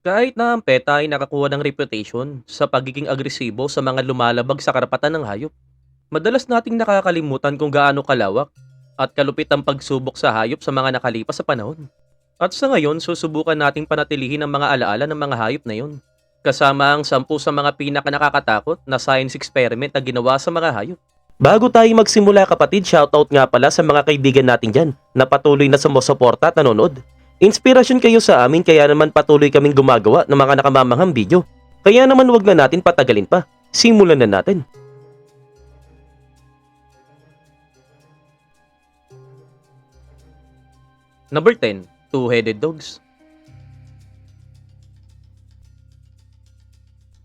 Kahit na ang PETA ay nakakuha ng reputation sa pagiging agresibo sa mga lumalabag sa karapatan ng hayop, madalas nating nakakalimutan kung gaano kalawak at kalupit ang pagsubok sa hayop sa mga nakalipas sa panahon. At sa ngayon, susubukan nating panatilihin ang mga alaala ng mga hayop na yun. Kasama ang sampu sa mga pinaka nakakatakot na science experiment na ginawa sa mga hayop. Bago tayo magsimula kapatid, shoutout nga pala sa mga kaibigan natin dyan na patuloy na sumusuporta at nanonood. Inspirasyon kayo sa amin kaya naman patuloy kaming gumagawa ng mga nakamamanghang video. Kaya naman wag na natin patagalin pa. Simulan na natin. Number 10. Two-headed dogs.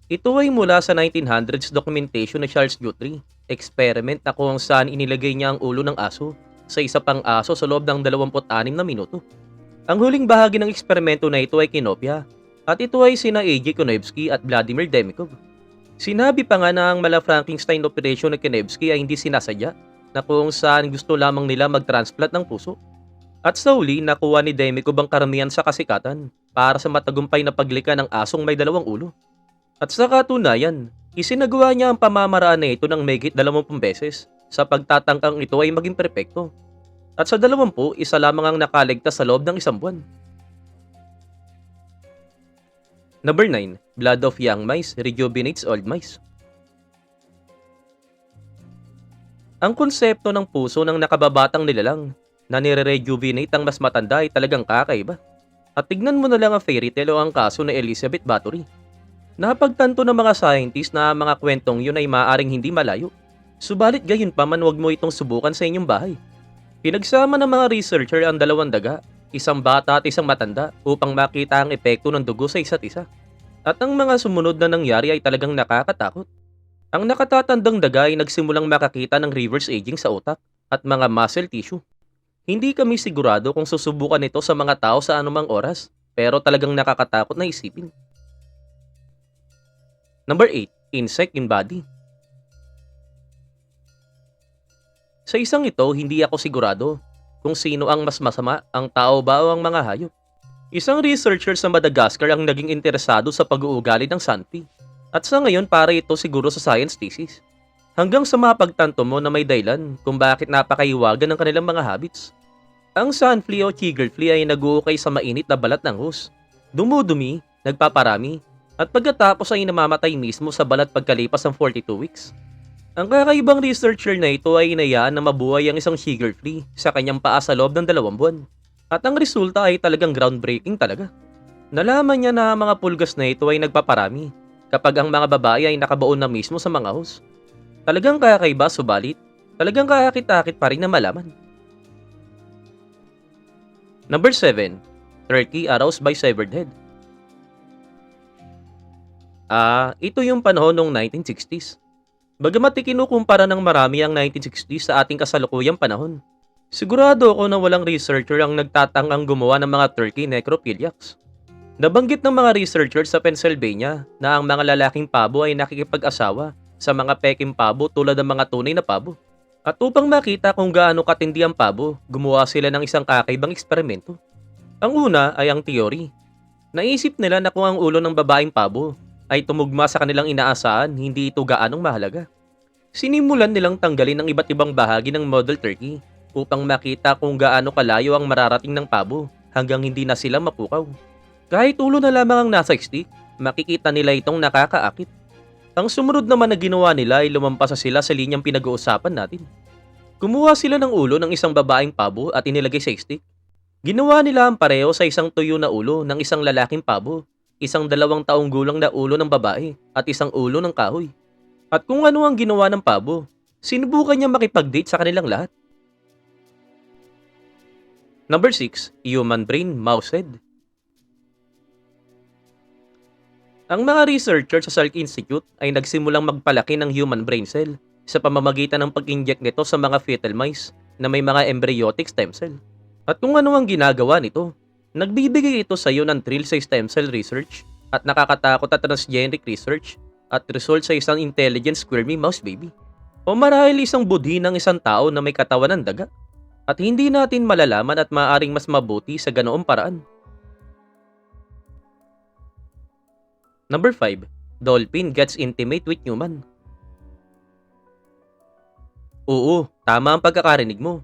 Ito ay mula sa 1900s documentation ni Charles Guthrie, experiment na kung saan inilagay niya ang ulo ng aso sa isa pang aso sa loob ng 26 na minuto. Ang huling bahagi ng eksperimento na ito ay kinopya at ito ay sina A.J. Konevsky at Vladimir Demikov. Sinabi pa nga na ang mala Frankenstein operation ni Konevsky ay hindi sinasadya na kung saan gusto lamang nila mag-transplant ng puso. At sa huli, nakuha ni Demikov ang karamihan sa kasikatan para sa matagumpay na paglika ng asong may dalawang ulo. At sa katunayan, isinagawa niya ang pamamaraan na ito ng megit 20 beses sa pagtatangkang ito ay maging perpekto. At sa 20, isa lamang ang nakaligtas sa loob ng isang buwan. Number 9. Blood of young mice rejuvenates old mice. Ang konsepto ng puso ng nakababatang nilalang na nire-rejuvenate ang mas matanda ay talagang kakaiba. At tignan mo na lang ang fairy tale o ang kaso na Elizabeth Bathory. Napagtanto ng mga scientist na mga kwentong yun ay maaring hindi malayo. Subalit gayon pa man wag mo itong subukan sa inyong bahay. Pinagsama ng mga researcher ang dalawang daga, isang bata at isang matanda upang makita ang epekto ng dugo sa isa't isa. At ang mga sumunod na nangyari ay talagang nakakatakot. Ang nakatatandang daga ay nagsimulang makakita ng reverse aging sa utak at mga muscle tissue. Hindi kami sigurado kung susubukan ito sa mga tao sa anumang oras, pero talagang nakakatakot na isipin. Number 8. Insect in body. Sa isang ito, hindi ako sigurado kung sino ang mas masama, ang tao ba o ang mga hayop. Isang researcher sa Madagascar ang naging interesado sa pag-uugali ng sunflea. At sa ngayon, para ito siguro sa science thesis. Hanggang sa mapagtanto mo na may dahilan kung bakit napakaiwagan ng kanilang mga habits. Ang sunflea o flea ay naguukay sa mainit na balat ng hose. Dumudumi, nagpaparami, at pagkatapos ay namamatay mismo sa balat pagkalipas ng 42 weeks. Ang kakaibang researcher na ito ay inayaan na mabuhay ang isang flea sa kanyang paa sa loob ng dalawang buwan. At ang resulta ay talagang groundbreaking talaga. Nalaman niya na ang mga pulgas na ito ay nagpaparami kapag ang mga babae ay nakabaon na mismo sa mga hose. Talagang kakaiba subalit, talagang kakakit-akit pa rin na malaman. Number 7. Turkey aroused by severed head. Ah, ito yung panahon noong 1960s. Bagamat ikinukumpara ng marami ang 1960s sa ating kasalukuyang panahon. Sigurado ako na walang researcher ang nagtatangang gumawa ng mga turkey necrophiliacs. Nabanggit ng mga researchers sa Pennsylvania na ang mga lalaking pabo ay nakikipag-asawa sa mga peking pabo tulad ng mga tunay na pabo. At upang makita kung gaano katindi ang pabo, gumawa sila ng isang kakaibang eksperimento. Ang una ay ang theory. Naisip nila na kung ang ulo ng babaeng pabo ay tumugma sa kanilang inaasahan, hindi ito gaanong mahalaga. Sinimulan nilang tanggalin ang iba't ibang bahagi ng model turkey upang makita kung gaano kalayo ang mararating ng pabo hanggang hindi na sila mapukaw. Kahit ulo na lamang ang nasa stick, makikita nila itong nakakaakit. Ang sumunod naman na ginawa nila ay lumampas sa sila sa linyang pinag-uusapan natin. Kumuha sila ng ulo ng isang babaeng pabo at inilagay sa stick. Ginawa nila ang pareho sa isang tuyo na ulo ng isang lalaking pabo isang dalawang taong gulang na ulo ng babae at isang ulo ng kahoy. At kung ano ang ginawa ng pabo, sinubukan niya makipag-date sa kanilang lahat. Number 6. Human Brain Mouse Head Ang mga researcher sa Salk Institute ay nagsimulang magpalaki ng human brain cell sa pamamagitan ng pag-inject nito sa mga fetal mice na may mga embryonic stem cell. At kung ano ang ginagawa nito, Nagbibigay ito sa iyo ng thrill sa stem cell research at nakakatakot at transgenic research at result sa isang intelligent squirmy mouse baby. O marahil isang budhi ng isang tao na may katawan ng daga. At hindi natin malalaman at maaaring mas mabuti sa ganoong paraan. Number 5. Dolphin gets intimate with human. Oo, tama ang pagkakarinig mo.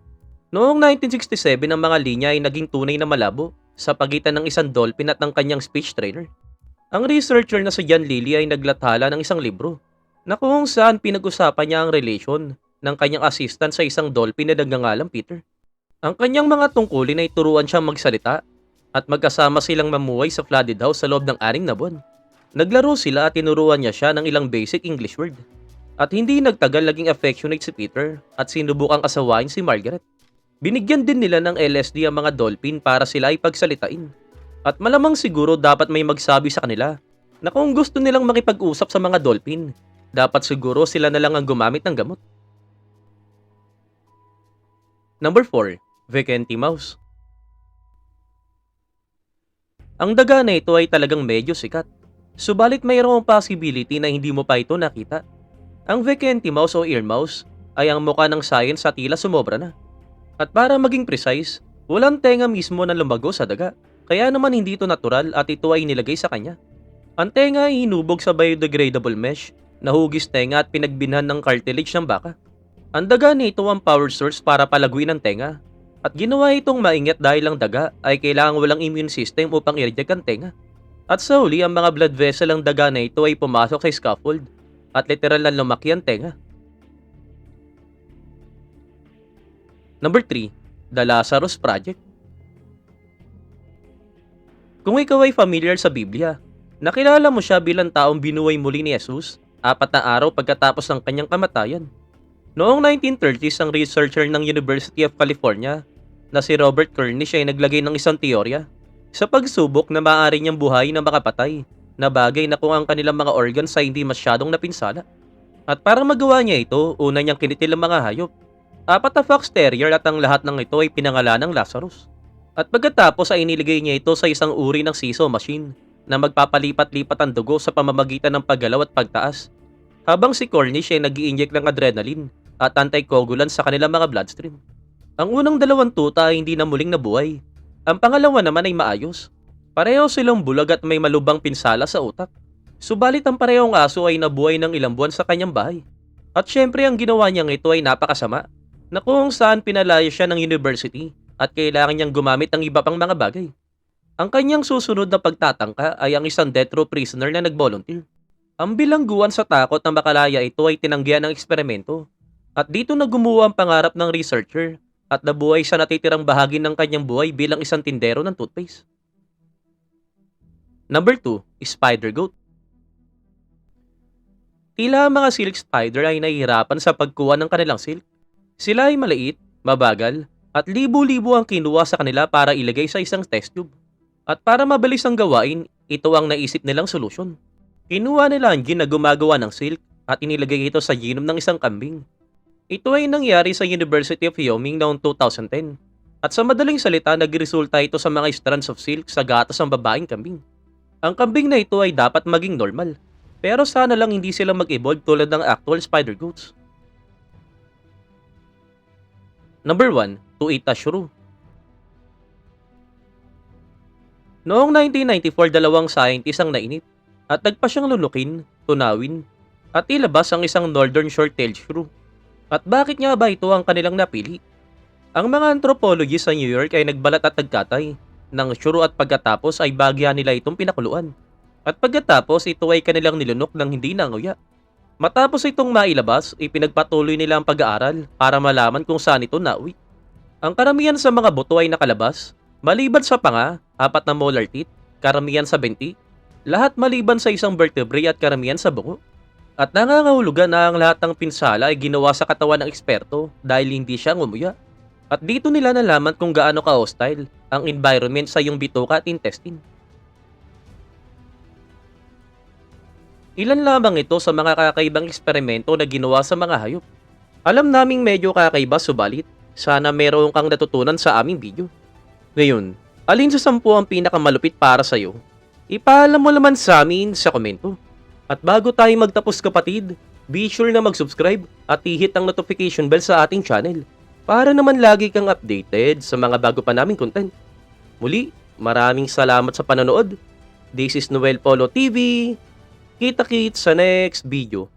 Noong 1967 ang mga linya ay naging tunay na malabo sa pagitan ng isang dolphin at ng kanyang speech trainer. Ang researcher na si John Lilly ay naglathala ng isang libro na kung saan pinag-usapan niya ang relasyon ng kanyang assistant sa isang dolphin na nagngangalang Peter. Ang kanyang mga tungkulin ay turuan siyang magsalita at magkasama silang mamuhay sa flooded house sa loob ng anim na buwan. Naglaro sila at tinuruan niya siya ng ilang basic English word. At hindi nagtagal naging affectionate si Peter at sinubukang asawain si Margaret. Binigyan din nila ng LSD ang mga dolphin para sila ay pagsalitain. At malamang siguro dapat may magsabi sa kanila na kung gusto nilang makipag-usap sa mga dolphin, dapat siguro sila na lang ang gumamit ng gamot. Number 4. Vacantee Mouse Ang daga na ito ay talagang medyo sikat. Subalit mayroong possibility na hindi mo pa ito nakita. Ang Vacantee Mouse o Ear Mouse ay ang mukha ng science sa tila sumobra na. At para maging precise, walang tenga mismo na lumago sa daga. Kaya naman hindi ito natural at ito ay nilagay sa kanya. Ang tenga ay hinubog sa biodegradable mesh, nahugis tenga at pinagbinhan ng cartilage ng baka. Ang daga nito ang power source para palaguin ang tenga. At ginawa itong maingat dahil ang daga ay kailangang walang immune system upang i-reject ang tenga. At sa huli, ang mga blood vessel ng daga na ito ay pumasok sa scaffold at literal na lumaki ang tenga. Number 3, The Lazarus Project. Kung ikaw ay familiar sa Biblia, nakilala mo siya bilang taong binuhay muli ni Jesus apat na araw pagkatapos ng kanyang kamatayan. Noong 1930s, ang researcher ng University of California na si Robert Cornish ay naglagay ng isang teorya sa pagsubok na maaari niyang buhay na makapatay na bagay na kung ang kanilang mga organs ay hindi masyadong napinsala. At para magawa niya ito, una niyang kinitil ang mga hayop. Apat na fox terrier at ang lahat ng ito ay pinangalan ng Lazarus. At pagkatapos ay iniligay niya ito sa isang uri ng siso machine na magpapalipat-lipat ang dugo sa pamamagitan ng paggalaw at pagtaas. Habang si Cornish ay nag inject ng adrenaline at anticoagulant sa kanilang mga bloodstream. Ang unang dalawang tuta ay hindi na muling nabuhay. Ang pangalawa naman ay maayos. Pareho silang bulag at may malubang pinsala sa utak. Subalit ang parehong aso ay nabuhay ng ilang buwan sa kanyang bahay. At syempre ang ginawa niyang ito ay napakasama na kung saan pinalayo siya ng university at kailangan niyang gumamit ng iba pang mga bagay. Ang kanyang susunod na pagtatangka ay ang isang death row prisoner na nag-volunteer. Ang bilangguan sa takot na makalaya ito ay tinanggihan ng eksperimento. At dito na gumawa ang pangarap ng researcher at nabuhay sa natitirang bahagi ng kanyang buhay bilang isang tindero ng toothpaste. Number 2, Spider Goat. Tila ang mga silk spider ay nahihirapan sa pagkuha ng kanilang silk. Sila ay maliit, mabagal, at libo-libo ang kinuha sa kanila para ilagay sa isang test tube. At para mabilis ang gawain, ito ang naisip nilang solusyon. Kinuha nila ang gin na gumagawa ng silk at inilagay ito sa genome ng isang kambing. Ito ay nangyari sa University of Wyoming noong 2010. At sa madaling salita, nagresulta ito sa mga strands of silk sa gatas ng babaeng kambing. Ang kambing na ito ay dapat maging normal. Pero sana lang hindi sila mag-evolve tulad ng actual spider goats. Number 1, Tuita Shrew. Noong 1994, dalawang scientist ang nainip at nagpa siyang lunukin, tunawin, at ilabas ang isang northern short-tailed shrew. At bakit nga ba ito ang kanilang napili? Ang mga anthropologists sa New York ay nagbalat at nagkatay ng shrew at pagkatapos ay bagya nila itong pinakuluan. At pagkatapos ito ay kanilang nilunok ng hindi nanguya. Matapos itong mailabas, ipinagpatuloy nila ang pag-aaral para malaman kung saan ito nauwi. Ang karamihan sa mga buto ay nakalabas, maliban sa panga, apat na molar teeth, karamihan sa benti, lahat maliban sa isang vertebrae at karamihan sa bungo. At nangangahulugan na ang lahat ng pinsala ay ginawa sa katawan ng eksperto dahil hindi siya ngumuya. At dito nila nalaman kung gaano ka-hostile ang environment sa iyong bituka at intestine. Ilan lamang ito sa mga kakaibang eksperimento na ginawa sa mga hayop. Alam naming medyo kakaiba subalit, sana meron kang natutunan sa aming video. Ngayon, alin sa sampu ang pinakamalupit para sa'yo? Ipaalam mo naman sa amin sa komento. At bago tayo magtapos kapatid, be sure na mag-subscribe at i-hit ang notification bell sa ating channel para naman lagi kang updated sa mga bago pa naming content. Muli, maraming salamat sa panonood. This is Noel Polo TV. Kita-kits sa next video.